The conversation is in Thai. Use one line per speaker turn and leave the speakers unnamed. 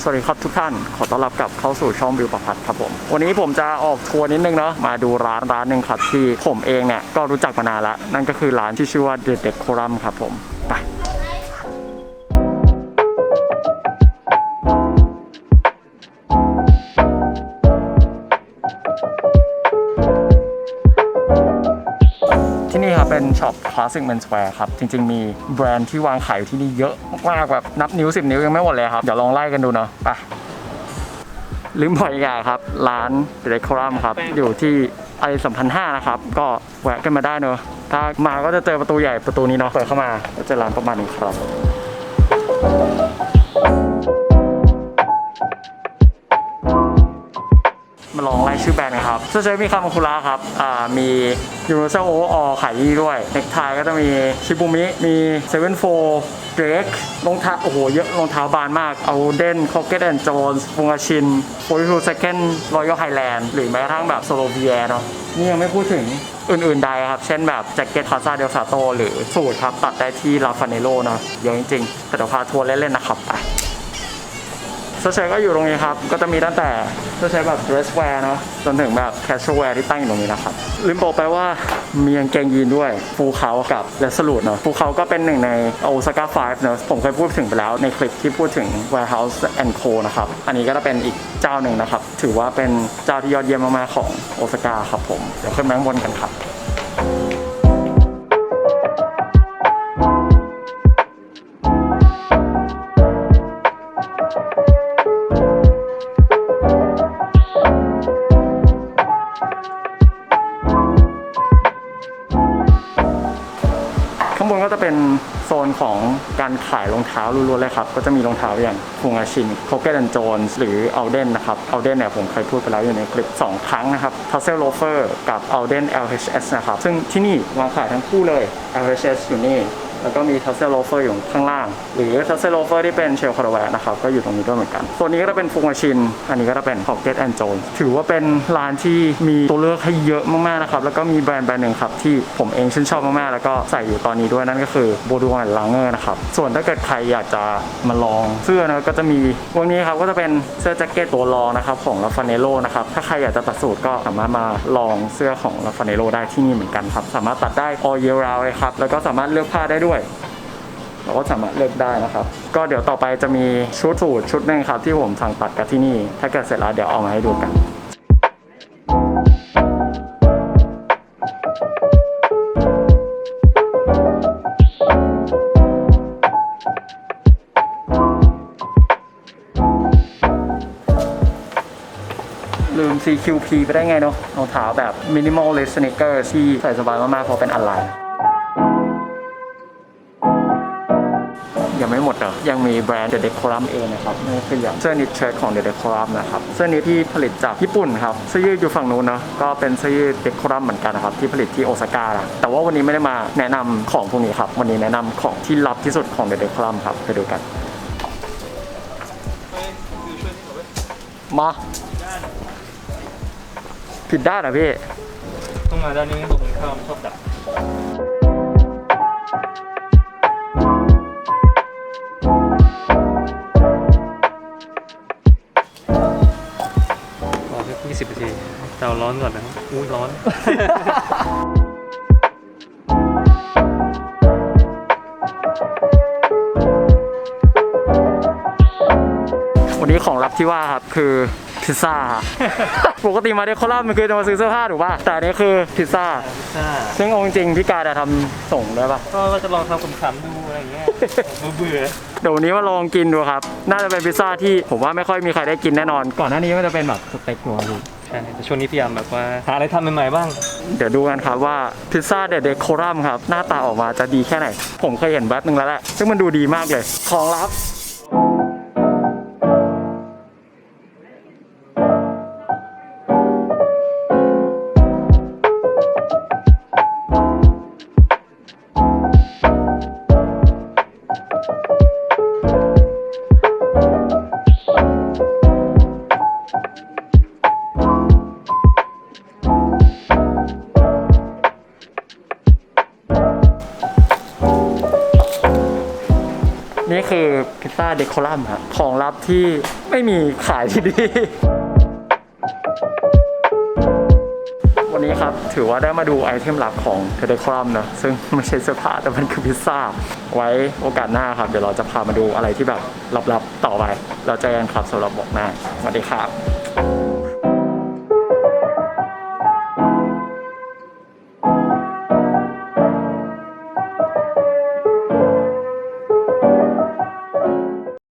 สวัสดีครับทุกท่าน ขอต้อนรับกลับเข้าสู่ช่องบิวประพัดครับผม วันนี้ผมจะออกทัวร์นิดนึงเนาะมาดูร้านร้านหนึ่งครับที่ผมเองเนี่ยก็รู้จักมานานละนั่นก็คือร้านที่ชื่อว่าเด็กเด็กโครัมครับผมไป ครับเป็นช็อป Classic Menswear ครับ จริง ๆ มีแบรนด์ที่วางขายอยู่ที่นี่เยอะมากๆแบบนับนิ้ว 10 นิ้วยังไม่หมดเลยครับ เดี๋ยวลองไล่กันดูเนาะไปลืมบอกอีกอย่างครับ ร้านเดคอรัมครับ อยู่ที่ไอสัมพันห้านะครับ ก็แวะกันมาได้เนอะถ้ามาก็จะเจอประตูใหญ่ประตูนี้เนาะเปิดเข้ามาก็จะร้านประมาณนี้ครับ ลองไล่ชื่อแบรนด์นะครับเสื้อเชิ้ตมีคามาคุระครับอ่ามี Universal O ขายที่นี่ด้วยเน็กไทก็จะมีชิบุมิมี74 Drake รองเท้าโอ้โหเยอะรองเท้าบานมาก เอาเดนค o กเกตแอนด์โจนส์ฟุงอาชิน42 Second Royal Highland หรือแม้กระทั่งแบบโซโลเวียเนาะนี่ยังไม่พูดถึงอื่นๆใดครับ เช่นแบบแจ็คเก็ตคาซาเดลซาโตหรือสูทครับ ตัดได้ที่ลาฟาเนโลนะเยอะจริงๆแต่เดี๋ยวพาทัวร์เล่นๆนะครับไป เสื้อเชิ้ตก็อยู่ตรงนี้ครับ ก็จะมีตั้งแต่เสื้อเชิ้ตแบบ dress wear เนอะจนถึงแบบ casual wear ที่ตั้งอยู่ตรงนี้นะครับ ลืมบอกไปว่ามีกางเกงยีนด้วยฟูเขากับ Resolute เนอะฟูเขาก็เป็นหนึ่งใน Osaka 5เนอะผมเคยพูดถึงไปแล้วในคลิปที่พูดถึง Warehouse and Co นะครับ อันนี้ก็จะเป็นอีกเจ้าหนึ่งนะครับ ถือว่าเป็นเจ้าที่ยอดเยี่ยมมากๆของโอซาก้าครับผม เดี๋ยวขึ้นมาข้างบนกันครับางบนก็จะเป็นโซนของการขายรองเท้าล้วนๆเลยครับ ก็จะมีรองเท้าอย่างฟูงอาชินโคเกตันโจนหรือเอลเดนนะครับเอลเดนเนี่ยผมเคยพูดไปแล้วอยู่ในคลิป 2 ครั้งนะครับทัสเซลโลเฟอร์กับเอลเดน LHS นะครับ ซึ่งที่นี่วางขายทั้งคู่เลย LHS อยู่นี่ แล้วก็มีทัสเซลโลเฟอร์อยู่ข้างล่าง หรือทัสเซลโลเฟอร์ที่เป็นเชลคาร์แวร์นะครับ ก็อยู่ตรงนี้ด้วยเหมือนกันตัวนี้ก็จะเป็นฟูงอาชิน อันนี้ก็จะเป็นของเกตแอนโจนถือว่าเป็นร้านที่มีตัวเลือกให้เยอะมากๆนะครับ แล้วก็มีแบรนด์แบรนด์หนึ่งครับ ที่ผมเองชื่นชอบมากๆ แล้วก็ใส่อยู่ตอนนี้ด้วยนั่นก็คือโบดูวันลังเกอร์นะครับ ส่วนถ้าเกิดใครอยากจะมาลองเสื้อนะก็จะมีวันนี้ครับก็จะเป็นเสื้อแจ็คเก็ตตัวรองนะครับของลาฟาเนโลนะครับถ้าใครอยากจะตัดสูตรก็สามารถมาลองเสื้อของลาฟาเนโลได้ที่นี่เหมือนกันครับสามารถตัดได้ all year round เลยครับแล้วก็สามารถเลือกผ้าได้ด้วยเราก็สามารถเลือกได้นะครับ ก็เดี๋ยวต่อไปจะมีชุดสูตรชุดหนึ่งครับที่ผมสั่งตัดกับที่นี่ ถ้าเกิดเสร็จแล้วเดี๋ยวเอามาให้ดูกันลืม CQP ไปได้ไงเนาะรองเท้าแบบ minimal list sneaker ที่ใส่สบายมากๆเพราะเป็นอะไร ยังไม่หมดเหรอยังมีแบรนด์ The Decorum เองนะครับนี่คืออย่าเสื้อนิดเชิ้ตของ The Decorum นะครับเสื้อนี้ที่ผลิตจากญี่ปุ่นครับเสื้อยืดอยู่ฝั่งนู้นเนอะก็เป็นเสื้อยืด Decorum เหมือนกันนะครับที่ผลิตที่โอซาก้าแต่ว่าวันนี้ไม่ได้มาแนะนำของพวกนี้ครับวันนี้แนะนำของที่ลับที่สุดของ The Decorum ครับไปดูกันมาผิดด้านเหรอพี่
ต้องมาด้านนี้ตรงข้ามชอบดัก 20นาทีเตาร้อนก่อนนะครับอุ้ยร้อน
วันนี้ของลับที่ว่าครับคือ พิซซ่า ปกติมาเดโคราชมันคือจะมาซื้อเสื้อผ้าถูกป่ะ แต่อันนี้คือพิซซ่า
ซ่า
ซึ่งเอาจริงๆพี่การจะทำส่งด้วยป่ะ
ก็ว่าจะลองทำขำๆดูอะไรอย่างเงี้ยเบื่อ
เดี๋ยววันนี้มาลองกินดูครับ น่าจะเป็นพิซซ่าที่ผมว่าไม่ค่อยมีใครได้กินแน่นอน ก่อนหน้านี้ก็จะเป็นแบบสเต็กหัวอยู่
ๆใช่แต่ช่วงนี้พยายามแบบว่าหาอะไรทำใหม่ๆบ้าง
เดี๋ยวดูกันครับว่าพิซซ่าเดเดโครัมครับ หน้าตาออกมาจะดีแค่ไหน ผมเคยเห็นแป๊บนึงแล้วแหละ ซึ่งมันดูดีมากเลย ของลับ คือพิซซ่าเดคอลัมครับของลับที่ไม่มีขายที่นี่วันนี้ครับ ถือว่าได้มาดูไอเทมลับของเทเดคอลัมนะซึ่งไม่ใช่เสื้อผ้าแต่มันคือพิซซ่า ไว้โอกาสหน้าครับ เดี๋ยวเราจะพามาดูอะไรที่แบบลับๆต่อไป เราจะกันครับสำหรับบอกหน้าสวัสดีครับ